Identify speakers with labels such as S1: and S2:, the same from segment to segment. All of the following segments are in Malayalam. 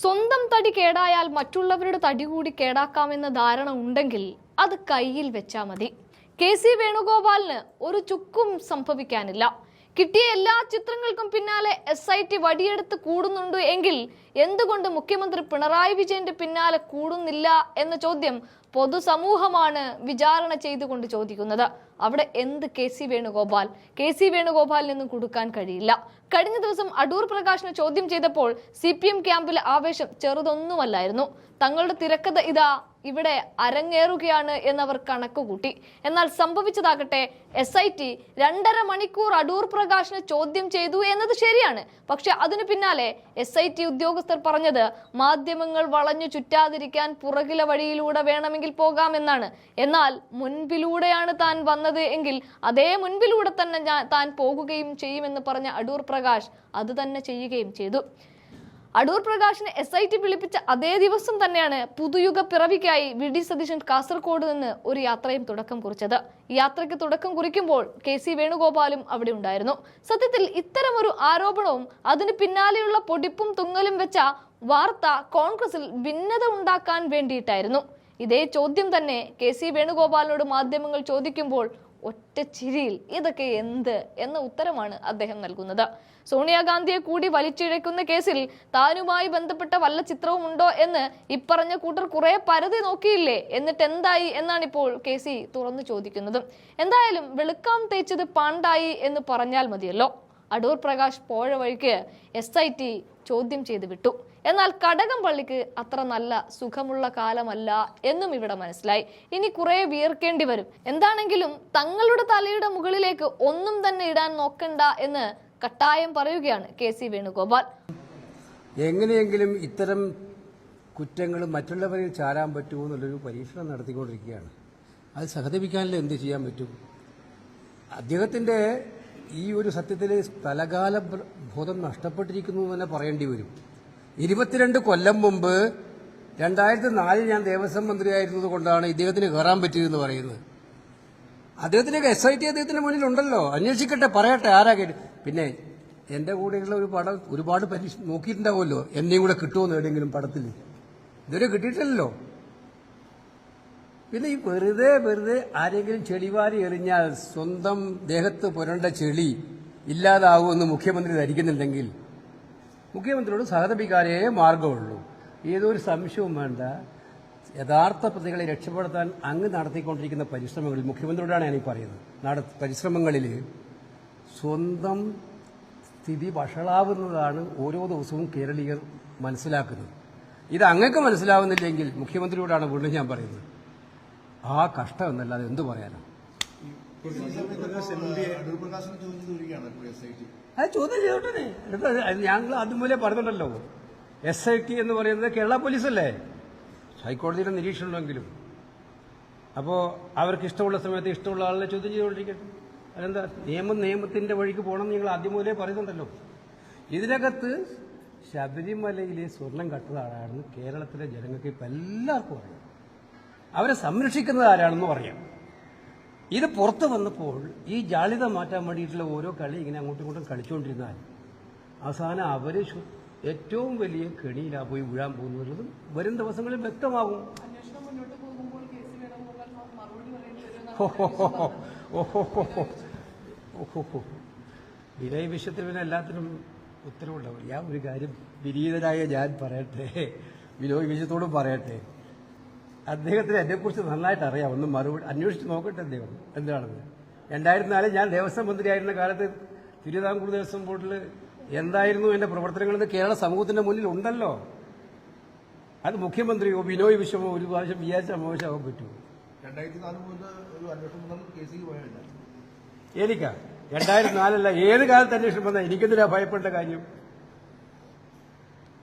S1: സ്വന്തം തടി കേടായാൽ മറ്റുള്ളവരുടെ തടി കൂടി കേടാക്കാമെന്ന ധാരണ ഉണ്ടെങ്കിൽ അത് കയ്യിൽ വെച്ചാൽ മതി. കെ സി വേണുഗോപാലിന് ഒരു ചുക്കും സംഭവിക്കാനില്ല. കിട്ടിയ എല്ലാ ചിത്രങ്ങൾക്കും പിന്നാലെ എസ് ഐ ടി വടിയെടുത്ത് കൂടുന്നുണ്ട് എങ്കിൽ എന്തുകൊണ്ട് മുഖ്യമന്ത്രി പിണറായി വിജയന്റെ പിന്നാലെ കൂടുന്നില്ല എന്ന ചോദ്യം പൊതുസമൂഹമാണ് വിചാരണ ചെയ്തുകൊണ്ട് ചോദിക്കുന്നത്. അവിടെ എന്ത് K C Venugopal? K C വേണുഗോപാലിൽ നിന്നും കൊടുക്കാൻ കഴിയില്ല. കഴിഞ്ഞ ദിവസം അടൂർ പ്രകാശിനെ ചോദ്യം ചെയ്തപ്പോൾ സി പി എം ക്യാമ്പിലെ ആവേശം ചെറുതൊന്നുമല്ലായിരുന്നു. തങ്ങളുടെ തിരക്കഥ ഇതാ ഇവിടെ അരങ്ങേറുകയാണ് എന്നവർ കണക്കുകൂട്ടി. എന്നാൽ സംഭവിച്ചതാകട്ടെ എസ് ഐ ടി രണ്ടര മണിക്കൂർ അടൂർ പ്രകാശിനെ ചോദ്യം ചെയ്തു എന്നത് ശരിയാണ്. പക്ഷെ അതിനു പിന്നാലെ എസ് ഐ ടി ഉദ്യോഗസ്ഥർ പറഞ്ഞത് മാധ്യമങ്ങൾ വളഞ്ഞു ചുറ്റാതിരിക്കാൻ പുറകിലെ വഴിയിലൂടെ വേണമെങ്കിൽ പോകാമെന്നാണ് എന്നാൽ മുൻപിലൂടെയാണ് താൻ വന്നത് എങ്കിൽ അതേ മുൻപിലൂടെ തന്നെ ഞാൻ താൻ പോകുകയും ചെയ്യുമെന്ന് പറഞ്ഞ അടൂർ പ്രകാശ് അത് തന്നെ ചെയ്യുകയും ചെയ്തു. അടൂർ പ്രകാശിനെ എസ് ഐ ടി വിളിപ്പിച്ച അതേ ദിവസം തന്നെയാണ് പുതുയുഗ പിറവിക്കായി വി ഡി സതീശൻ കാസർഗോഡ് നിന്ന് ഒരു യാത്രയും തുടക്കം കുറിച്ചത്. യാത്രയ്ക്ക് തുടക്കം കുറിക്കുമ്പോൾ കെ സി വേണുഗോപാലും അവിടെ ഉണ്ടായിരുന്നു. സത്യത്തിൽ ഇത്തരമൊരു ആരോപണവും അതിന് പിന്നാലെയുള്ള പൊടിപ്പും തുങ്ങലും വെച്ച വാർത്ത കോൺഗ്രസിൽ ഭിന്നത ഉണ്ടാക്കാൻ വേണ്ടിയിട്ടായിരുന്നു. ഇതേ ചോദ്യം തന്നെ കെ സി വേണുഗോപാലിനോട് മാധ്യമങ്ങൾ ചോദിക്കുമ്പോൾ ഒറ്റ ചിരിയിൽ ഇതൊക്കെ എന്ത് എന്ന ഉത്തരമാണ് അദ്ദേഹം നൽകുന്നത്. സോണിയാഗാന്ധിയെ കൂടി വലിച്ചിഴക്കുന്ന കേസിൽ താനുമായി ബന്ധപ്പെട്ട വല്ല ചിത്രവും ഉണ്ടോ എന്ന് ഇപ്പറഞ്ഞ കൂട്ടർ കുറെ പരതി നോക്കിയില്ലേ? എന്നിട്ട് എന്തായി എന്നാണ് ഇപ്പോൾ കെ സി തുറന്നു ചോദിക്കുന്നത്. എന്തായാലും വെളുക്കാം തേച്ചത് പാണ്ടായി എന്ന് പറഞ്ഞാൽ മതിയല്ലോ. അടൂർ പ്രകാശ് പോഴ വഴിക്ക് എസ് ചോദ്യം ചെയ്ത് വിട്ടു. എന്നാൽ കടകംപള്ളിക്ക് അത്ര നല്ല സുഖമുള്ള കാലമല്ല എന്നും ഇവിടെ മനസ്സിലായി. ഇനി കുറെ വിയർക്കേണ്ടി വരും. എന്താണെങ്കിലും തങ്ങളുടെ തലയുടെ മുകളിലേക്ക് ഒന്നും തന്നെ ഇടാൻ നോക്കണ്ട എന്ന് കട്ടായം പറയുകയാണ് കെ സി വേണുഗോപാൽ.
S2: എങ്ങനെയെങ്കിലും ഇത്തരം കുറ്റങ്ങൾ മറ്റുള്ളവരിൽ ചാരാൻ പറ്റുമോ എന്നുള്ളൊരു പരീക്ഷണം നടത്തിക്കൊണ്ടിരിക്കുകയാണ്. അത് സഹതപിക്കാനല്ലേ എന്ത് ചെയ്യാൻ പറ്റും? അദ്ദേഹത്തിന്റെ ഈ ഒരു സത്യത്തിൽ സ്ഥലകാല ബോധം നഷ്ടപ്പെട്ടിരിക്കുന്നു എന്ന് തന്നെ പറയേണ്ടി വരും. ഇരുപത്തിരണ്ട് കൊല്ലം മുമ്പ് രണ്ടായിരത്തി നാലിൽ ഞാൻ ദേവസ്വം മന്ത്രിയായിരുന്നത് കൊണ്ടാണ് ഇദ്ദേഹത്തിന് കയറാൻ പറ്റിയതെന്ന് പറയുന്നത്. അദ്ദേഹത്തിന് എസ് ഐ ടി അദ്ദേഹത്തിന്റെ മുന്നിൽ ഉണ്ടല്ലോ അന്വേഷിക്കട്ടെ പറയട്ടെ ആരാ കേട്ടു? പിന്നെ എന്റെ കൂടെയുള്ള ഒരു പടം ഒരുപാട് പരീക്ഷ നോക്കിയിട്ടുണ്ടാവുമല്ലോ. എന്നെയും കൂടെ കിട്ടുമോ എവിടെയെങ്കിലും പടത്തിൽ. ഇതുവരെ കിട്ടിയിട്ടില്ലല്ലോ. പിന്നെ ഈ വെറുതെ വെറുതെ ആരെങ്കിലും ചെളിവാരി എറിഞ്ഞാൽ സ്വന്തം ദേഹത്ത് പുരണ്ട ചെളി ഇല്ലാതാവുമെന്ന് മുഖ്യമന്ത്രി ധരിക്കുന്നുണ്ടെങ്കിൽ മുഖ്യമന്ത്രിയോട് സഹതപിക്കാനേ മാർഗമുള്ളൂ ഏതൊരു സംശയവും വേണ്ട. യഥാർത്ഥ പ്രതികളെ രക്ഷപ്പെടുത്താൻ അങ്ങ് നടത്തിക്കൊണ്ടിരിക്കുന്ന പരിശ്രമങ്ങളിൽ മുഖ്യമന്ത്രിയോടാണ് ഞാൻ ഈ പറയുന്നത്. നട പരിശ്രമങ്ങളിൽ സ്വന്തം സ്ഥിതി വഷളാവുന്നതാണ് ഓരോ ദിവസവും കേരളീയർ മനസ്സിലാക്കുന്നത്. ഇത് അങ്ങക്ക് മനസ്സിലാവുന്നില്ലെങ്കിൽ മുഖ്യമന്ത്രിയോടാണ് വീണ്ടും ഞാൻ പറയുന്നത്. ആ കഷ്ടം എന്നല്ലാതെ എന്തു പറയാനാണ് അത് ചോദ്യം ചെയ്തോട്ടെ. ഞങ്ങൾ അതുപോലെ പറഞ്ഞിട്ടുണ്ടല്ലോ. എസ് ഐ ടി എന്ന് പറയുന്നത് കേരള പോലീസല്ലേ? ഹൈക്കോടതിയുടെ നിരീക്ഷണമുണ്ടെങ്കിലും. അപ്പോ അവർക്ക് ഇഷ്ടമുള്ള സമയത്ത് ഇഷ്ടമുള്ള ആളിനെ ചോദ്യം ചെയ്തുകൊണ്ടിരിക്കട്ടെ. അതെന്താ? നിയമം നിയമത്തിന്റെ വഴിക്ക് പോകണം നിങ്ങൾ ആദ്യം മുതലേ പറയുന്നുണ്ടല്ലോ ഇതിനകത്ത് ശബരിമലയിലെ സ്വർണം കട്ടത് ആരാണെന്ന് കേരളത്തിലെ ജനങ്ങൾക്ക് ഇപ്പം എല്ലാവർക്കും അറിയാം. അവരെ സംരക്ഷിക്കുന്നത് ആരാണെന്നും അറിയാം ഇത് പുറത്തു വന്നപ്പോൾ ഈ ജാളിത മാറ്റാൻ വേണ്ടിയിട്ടുള്ള ഓരോ കളി ഇങ്ങനെ അങ്ങോട്ടും ഇങ്ങോട്ടും കളിച്ചുകൊണ്ടിരുന്നാൽ അവസാനം അവർ ഏറ്റവും വലിയ കെണിയിലാ പോയി വീഴാൻ പോകുന്നതും വരും ദിവസങ്ങളിൽ വ്യക്തമാകും. ഓഹോ വിനയ് വിഷയത്തിൽ പിന്നെ എല്ലാത്തിനും ഉത്തരവുണ്ടാവും. ഞാൻ ഒരു കാര്യം വിരീതരായ ഞാൻ പറയട്ടെ വിനോയ് വിഷയത്തോടും പറയട്ടെ. അദ്ദേഹത്തിന് എന്നെക്കുറിച്ച് നന്നായിട്ട് അറിയാം. ഒന്ന് മറുപടി അന്വേഷിച്ച് നോക്കട്ടെ അദ്ദേഹം എന്താണെന്ന്? രണ്ടായിരത്തി നാലിൽ ഞാൻ ദേവസ്വം മന്ത്രിയായിരുന്ന കാലത്ത് തിരുവിതാംകൂർ ദേവസ്വം ബോർഡിൽ എന്തായിരുന്നു എന്റെ പ്രവർത്തനങ്ങളെന്ന് കേരള സമൂഹത്തിന്റെ മുന്നിൽ ഉണ്ടല്ലോ. അത് മുഖ്യമന്ത്രിയോ ബിനോയ് വിശ്വമോ ഒരു പ്രാവശ്യം വിചാരിച്ചാൽ മോശമാകാൻ പറ്റുമോ? എനിക്കാ രണ്ടായിരത്തി നാലല്ല ഏത് കാലത്ത് അന്വേഷണം വന്നാൽ എനിക്കെന്തിനാ ഭയപ്പെട്ട കാര്യം?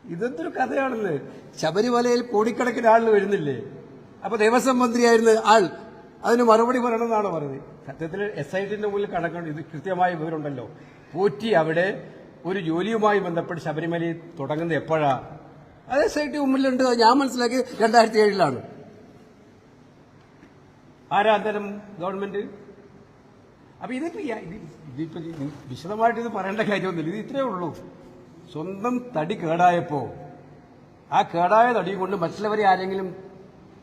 S2: ഇതെന്തൊരു കഥയാണെന്ന്. ശബരിമലയിൽ കോടിക്കണക്കിന് ആളുകൾ വരുന്നില്ലേ? അപ്പൊ ദേവസ്വം മന്ത്രിയായിരുന്ന ആൾ അതിന് മറുപടി പറയണമെന്നാണ് പറഞ്ഞത്. സത്യത്തിൽ എസ് ഐ ടിന്റെ മുന്നിൽ കണക്കുണ്ട്. ഇത് കൃത്യമായ വിവരമുണ്ടല്ലോ. പോറ്റി അവിടെ ഒരു ജോലിയുമായി ബന്ധപ്പെട്ട് ശബരിമല തുടങ്ങുന്നത് എപ്പോഴാ? അത് എസ് ഐ ടി മുമ്പിലുണ്ട് ഞാൻ മനസ്സിലാക്കി രണ്ടായിരത്തി ഏഴിലാണ് ആരാ അത്തരം ഗവൺമെന്റ്? അപ്പൊ ഇതിപ്പോ ഇതിപ്പോ വിശദമായിട്ട് ഇത് പറയേണ്ട കാര്യമൊന്നുമില്ല. ഇത് ഇത്രയേ ഉള്ളൂ. സ്വന്തം തടി കേടായപ്പോ ആ കേടായ തടി കൊണ്ട് മറ്റുള്ളവരെ ആരെങ്കിലും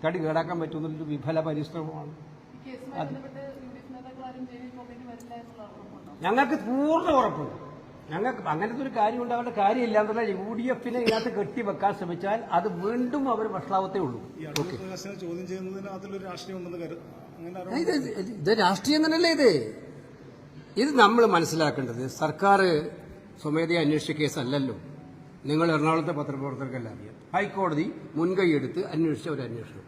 S2: തടി കേടാക്കാൻ പറ്റുന്നൊരു വിഫല പരിശ്രമമാണ്. അത് ഞങ്ങൾക്ക് പൂർണ ഉറപ്പുണ്ട്. ഞങ്ങൾക്ക് അങ്ങനത്തെ ഒരു കാര്യം ഉണ്ടാവേണ്ട കാര്യമില്ല എന്നുള്ള യു ഡി എഫിനെ ഇതിനകത്ത് കെട്ടിവെക്കാൻ ശ്രമിച്ചാൽ അത് വീണ്ടും അവർ വഷളാവത്തേ ഉള്ളൂ.
S3: ചോദ്യം ചെയ്യുന്നതിന്
S2: ഇത് രാഷ്ട്രീയം തന്നെയല്ലേ ഇത്? ഇത് നമ്മൾ മനസ്സിലാക്കേണ്ടത് സർക്കാർ സ്വമേധയ അന്വേഷിച്ച കേസല്ലല്ലോ. നിങ്ങൾ എറണാകുളത്തെ പത്രപ്രവർത്തകർക്കെല്ലാം അറിയാം. ഹൈക്കോടതി മുൻകൈയെടുത്ത് അന്വേഷിച്ച ഒരു അന്വേഷണം.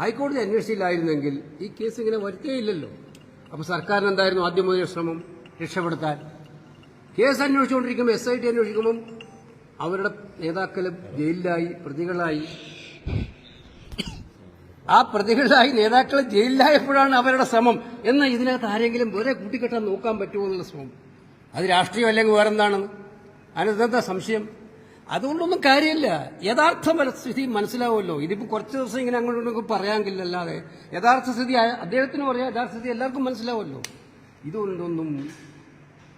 S2: ഹൈക്കോടതി അന്വേഷിച്ചില്ലായിരുന്നെങ്കിൽ ഈ കേസ് ഇങ്ങനെ വരുത്തേയില്ലല്ലോ. അപ്പോൾ സർക്കാരിന് എന്തായിരുന്നു ആദ്യം മുതൽ ശ്രമം? രക്ഷപ്പെടുത്താൻ. കേസ് അന്വേഷിച്ചുകൊണ്ടിരിക്കുമ്പോൾ എസ് ഐ ടി അന്വേഷിക്കുമ്പം അവരുടെ നേതാക്കൾ ജയിലിലായി പ്രതികളായി. ആ പ്രതികളായി നേതാക്കൾ ജയിലിലായപ്പോഴാണ് അവരുടെ ശ്രമം. എന്ന് ഇതിനകത്ത് ആരെങ്കിലും വേറെ കൂട്ടിക്കെട്ടാൻ നോക്കാൻ പറ്റുമോ എന്നുള്ള ശ്രമം. അത് രാഷ്ട്രീയം അല്ലെങ്കിൽ വേറെന്താണെന്ന്? അതിനെന്താ സംശയം? അതുകൊണ്ടൊന്നും കാര്യമില്ല. യഥാർത്ഥ സ്ഥിതി മനസ്സിലാവുമല്ലോ. ഇതിപ്പോൾ കുറച്ച് ദിവസം ഇങ്ങനെ അങ്ങോട്ടും പറയാമെങ്കിൽ അല്ലാതെ യഥാർത്ഥ സ്ഥിതി അദ്ദേഹത്തിന് പറയാം യഥാർത്ഥ സ്ഥിതി എല്ലാവർക്കും മനസ്സിലാവുമല്ലോ. ഇതുകൊണ്ടൊന്നും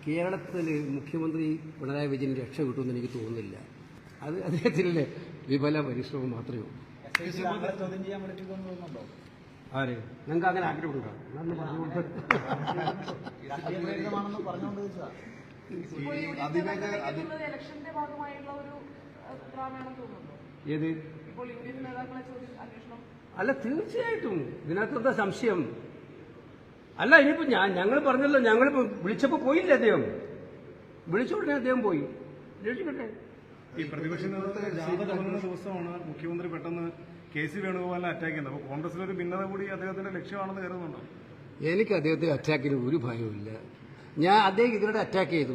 S2: കേരളത്തിൽ മുഖ്യമന്ത്രി പിണറായി വിജയൻ രക്ഷ കിട്ടുമെന്ന് എനിക്ക് തോന്നുന്നില്ല. അത് അദ്ദേഹത്തിന്റെ വിഫല പരിശ്രമം മാത്രമേ ഉള്ളൂ. ആര്? നിങ്ങൾക്ക് അങ്ങനെ ആഗ്രഹമുണ്ടോ
S4: അത്
S5: ഇലക്ഷന്റെ ഭാഗമായിട്ടുള്ള ഒരു ഡ്രാമയാണെന്ന് തോന്നുന്നുണ്ടോ?
S2: ഏത്?
S5: ഇപ്പോൾ ഇന്ത്യൻ നേതാക്കളെ അന്വേഷണം.
S2: അല്ല തീർച്ചയായിട്ടും. ഇതിനകത്തെന്താ സംശയം? അല്ല ഇനിയിപ്പോ ഞാൻ ഞങ്ങൾ പറഞ്ഞല്ലോ ഞങ്ങളിപ്പോ വിളിച്ചപ്പോ പോയില്ല അദ്ദേഹം? വിളിച്ച ഉടനെ അദ്ദേഹം പോയി. രക്ഷിക്കട്ടെ.
S3: ഈ പ്രതിപക്ഷ നേതാവ് ജാഥ തുടങ്ങുന്ന ദിവസമാണ് മുഖ്യമന്ത്രി പെട്ടെന്ന് കെ സി വേണുഗോപാലിനെ അറ്റാക്ക് ചെയ്യുന്നത്. അപ്പോൾ കോൺഗ്രസിലൊരു ഭിന്നത കൂടി അദ്ദേഹത്തിന്റെ ലക്ഷ്യമാണെന്ന് കരുതുന്നുണ്ടോ?
S2: എനിക്ക് അദ്ദേഹത്തെ അറ്റാക്കിന് ഒരു ഭയവുമില്ല. ഞാൻ അദ്ദേഹം ഇതിനോട് അറ്റാക്ക് ചെയ്തു.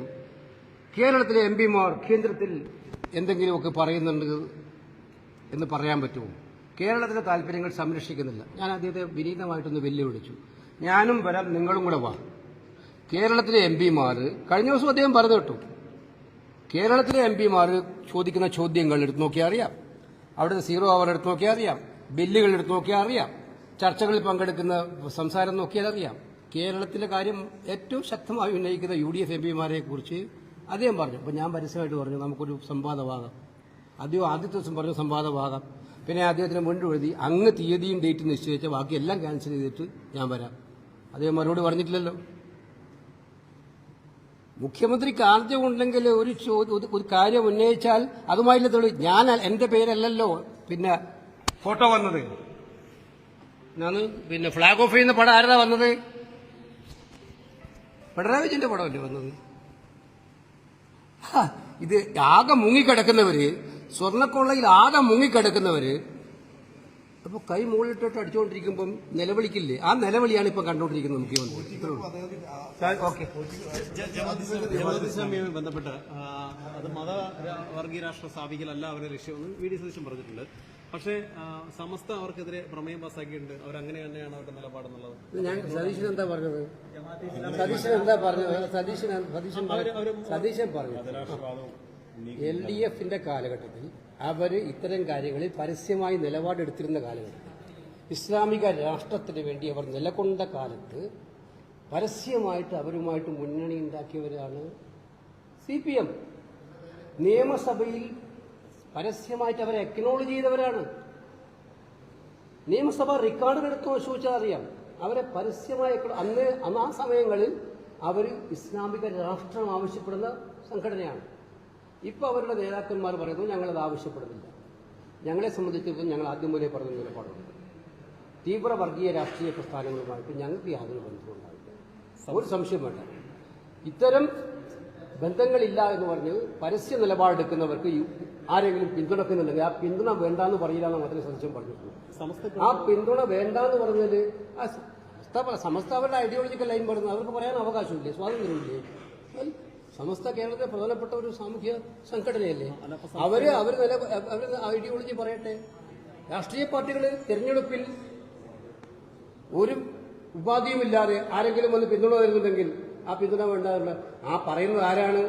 S2: കേരളത്തിലെ എം പിമാർ കേന്ദ്രത്തിൽ എന്തെങ്കിലുമൊക്കെ പറയുന്നുണ്ട് എന്ന് പറയാൻ പറ്റുമോ? കേരളത്തിലെ താല്പര്യങ്ങൾ സംരക്ഷിക്കുന്നില്ല. ഞാൻ അദ്ദേഹത്തെ വിനീതമായിട്ടൊന്ന് വെല്ലുവിളിച്ചു. ഞാനും വരാം നിങ്ങളും കൂടെ വാ. കേരളത്തിലെ എം പിമാർ കഴിഞ്ഞ ദിവസം അദ്ദേഹം പറഞ്ഞു കേട്ടു. കേരളത്തിലെ എം പിമാർ ചോദിക്കുന്ന ചോദ്യങ്ങൾ എടുത്ത് നോക്കിയാൽ അറിയാം. അവിടുത്തെ സീറോ അവർ എടുത്ത് നോക്കിയാൽ അറിയാം. ബില്ലുകൾ എടുത്ത് നോക്കിയാൽ അറിയാം. ചർച്ചകളിൽ പങ്കെടുക്കുന്ന സംസാരം നോക്കിയാൽ അറിയാം. കേരളത്തിലെ കാര്യം ഏറ്റവും ശക്തമായി ഉന്നയിക്കുന്ന യു ഡി എഫ് എം പിമാരെ കുറിച്ച് അദ്ദേഹം പറഞ്ഞു. അപ്പം ഞാൻ പരസ്യമായിട്ട് പറഞ്ഞു നമുക്കൊരു സംവാദമാകാം അദ്ദേഹം ആദ്യത്തെ ദിവസം പറഞ്ഞു സംവാദമാകാം പിന്നെ അദ്ദേഹത്തിന് മുൻപ് എഴുതി അങ്ങ് തീയതിയും ഡേറ്റും നിശ്ചയിച്ച ബാക്കി എല്ലാം ക്യാൻസൽ ചെയ്തിട്ട് ഞാൻ വരാം. അദ്ദേഹം മറുപടി പറഞ്ഞിട്ടില്ലല്ലോ. മുഖ്യമന്ത്രി കാർജ്യമുണ്ടെങ്കിൽ ഒരു ഒരു- ഒരു കാര്യം ഉന്നയിച്ചാൽ അതുമായില്ലേ തെളിവ് ഞാൻ എന്റെ പേരല്ലല്ലോ. പിന്നെ ഫോട്ടോ വന്നത്. ഞാൻ പിന്നെ ഫ്ലാഗ് ഓഫ് ചെയ്യുന്ന പടം ആരതാ വന്നത്? പിണറായി വിജയന്റെ പടമല്ലേ വന്നത്? ഇത് ആകെ മുങ്ങിക്കിടക്കുന്നവര് സ്വർണക്കൊള്ളയിൽ ആകെ മുങ്ങിക്കിടക്കുന്നവര് അപ്പൊ കൈ മുകളിലിട്ടോട്ട് അടിച്ചുകൊണ്ടിരിക്കുമ്പം നിലവിളിക്കില്ലേ? ആ നിലവിളിയാണ് ഇപ്പൊ കണ്ടുകൊണ്ടിരിക്കുന്നത് മുഖ്യമന്ത്രി.
S6: ബന്ധപ്പെട്ട് അത് മത ര- വർഗീയ രാഷ്ട്ര സ്ഥാപിക്കലല്ല അവരുടെ ലക്ഷ്യം വി ഡി സതീശൻ പറഞ്ഞിട്ടുണ്ട്. പക്ഷേ സമസ്ത അവർക്കെതിരെ പ്രമേയം പാസ്സാക്കിയിട്ടുണ്ട്. അവരങ്ങനെ തന്നെയാണ് അവരുടെ നിലപാടെന്നുള്ളത്.
S2: ഞാൻ സതീശൻ എന്താ പറഞ്ഞത്? സതീശൻ എന്താ പറഞ്ഞത്? സതീശൻ സതീശൻ സതീശൻ പറഞ്ഞു എൽ ഡി എഫിന്റെ കാലഘട്ടത്തിൽ അവർ ഇത്തരം കാര്യങ്ങളിൽ പരസ്യമായി നിലപാടെടുത്തിരുന്ന കാലഘട്ടത്തിൽ ഇസ്ലാമിക രാഷ്ട്രത്തിന് വേണ്ടി അവർ നിലകൊണ്ട കാലത്ത് പരസ്യമായിട്ട് അവരുമായിട്ട് മുന്നണി ഉണ്ടാക്കിയവരാണ് സി പി എം. നിയമസഭയിൽ പരസ്യമായിട്ട് അവരെ അക്നോളജ് ചെയ്തവരാണ്. നിയമസഭ റെക്കോർഡ് എടുത്ത് പരിശോധിച്ചാൽ അറിയാം. അവരെ പരസ്യമായി അന്ന് അന്ന് ആ സമയങ്ങളിൽ അവർ ഇസ്ലാമിക രാഷ്ട്രം ആവശ്യപ്പെടുന്ന സംഘടനയാണ്. ഇപ്പോൾ അവരുടെ നേതാക്കന്മാർ പറയുന്നു ഞങ്ങളത് ആവശ്യപ്പെടുന്നില്ല. ഞങ്ങളെ സംബന്ധിച്ചിടത്തോളം ഞങ്ങൾ ആദ്യം മുതലേ പറഞ്ഞ നിലപാടുണ്ട്. തീവ്ര വർഗീയ രാഷ്ട്രീയ പ്രസ്ഥാനങ്ങളുമായിട്ട് ഞങ്ങൾക്ക് യാതൊരു ബന്ധവും ഉണ്ടാവില്ല ഒരു സംശയം വേണ്ട. ഇത്തരം ബന്ധങ്ങളില്ല എന്ന് പറഞ്ഞ് പരസ്യ നിലപാടെടുക്കുന്നവർക്ക് ആരെങ്കിലും പിന്തുണക്കുന്നുണ്ടെങ്കിൽ ആ പിന്തുണ വേണ്ടാന്ന് പറയില്ല എന്ന് മാത്രമേ സദസ്യം പറഞ്ഞിട്ടുള്ളൂ ആ പിന്തുണ വേണ്ടാന്ന് പറഞ്ഞാൽ ആ സമസ്ത അവരുടെ ഐഡിയോളജിക്കൽ ലൈൻ പറയുന്നത് അവർക്ക് പറയാൻ അവകാശമില്ലേ? സ്വാതന്ത്ര്യമില്ലേ? സമസ്ത കേരളത്തിലെ പ്രധാനപ്പെട്ട ഒരു സാമൂഹ്യ സംഘടനയല്ലേ? അവർ അവർ നില അവർ ഐഡിയോളജി പറയട്ടെ. രാഷ്ട്രീയ പാർട്ടികൾ തിരഞ്ഞെടുപ്പിൽ ഒരു ഉപാധിയുമില്ലാതെ ആരെങ്കിലും ഒന്ന് പിന്തുണ തരുന്നുണ്ടെങ്കിൽ ആ പിന്തുണ വേണ്ടാതുള്ള ആ പറയുന്നത് ആരാണ്?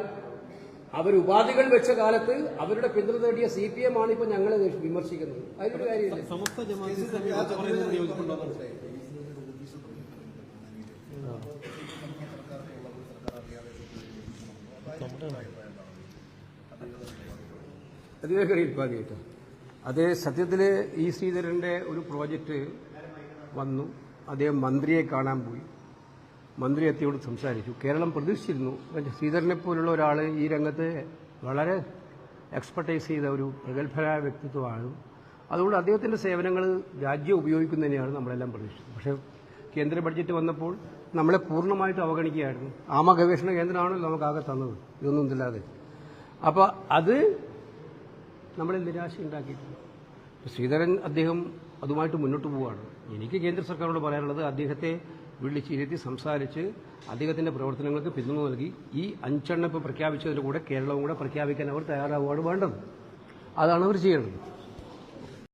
S2: അവർ ഉപാധികൾ വെച്ച കാലത്ത് അവരുടെ പിന്തുണ നേടിയ സി പി എം ആണ് ഇപ്പൊ ഞങ്ങളെ വിമർശിക്കുന്നത്. അതിലൊരു കാര്യമില്ല. അതിനൊക്കെ ഉപാധി അത് സത്യത്തിൽ ഈ ശ്രീധരന്റെ ഒരു പ്രോജക്റ്റ് വന്നു. അദ്ദേഹം മന്ത്രിയെ കാണാൻ പോയി. മന്ത്രി എത്തിയോട് സംസാരിച്ചു. കേരളം പ്രതീക്ഷിച്ചിരുന്നു. ശ്രീധരനെ പോലുള്ള ഒരാൾ ഈ രംഗത്ത് വളരെ എക്സ്പെർട്ടൈസ് ചെയ്ത ഒരു പ്രഗത്ഭരായ വ്യക്തിത്വമാണ്. അതുകൊണ്ട് അദ്ദേഹത്തിന്റെ സേവനങ്ങൾ രാജ്യം ഉപയോഗിക്കുന്നതിനെയാണ് നമ്മളെല്ലാം പ്രതീക്ഷിച്ചത്. പക്ഷേ കേന്ദ്ര ബഡ്ജറ്റ് വന്നപ്പോൾ നമ്മളെ പൂർണമായിട്ട് അവഗണിക്കുകയായിരുന്നു. ആമ ഗവേഷണ കേന്ദ്രമാണല്ലോ നമുക്കാകെ തന്നത്. ഇതൊന്നും ഇല്ലാതെ. അപ്പോൾ അത് നമ്മളെ നിരാശ ഉണ്ടാക്കിയിട്ടുണ്ട്. ശ്രീധരൻ അദ്ദേഹം അതുമായിട്ട് മുന്നോട്ട് പോവുകയാണ്. എനിക്ക് കേന്ദ്ര സർക്കാരിനോട് പറയാനുള്ളത് അദ്ദേഹത്തെ വിളിച്ചിരുത്തി സംസാരിച്ച് അദ്ദേഹത്തിന്റെ പ്രവർത്തനങ്ങൾക്ക് പിന്തുണ നൽകി. ഈ അഞ്ചെണ്ണം ഇപ്പോൾ പ്രഖ്യാപിച്ചതിലൂടെ കേരളവും കൂടെ പ്രഖ്യാപിക്കാൻ അവർ തയ്യാറാവുകയാണ് വേണ്ടത്. അതാണ് അവർ ചെയ്യേണ്ടത്.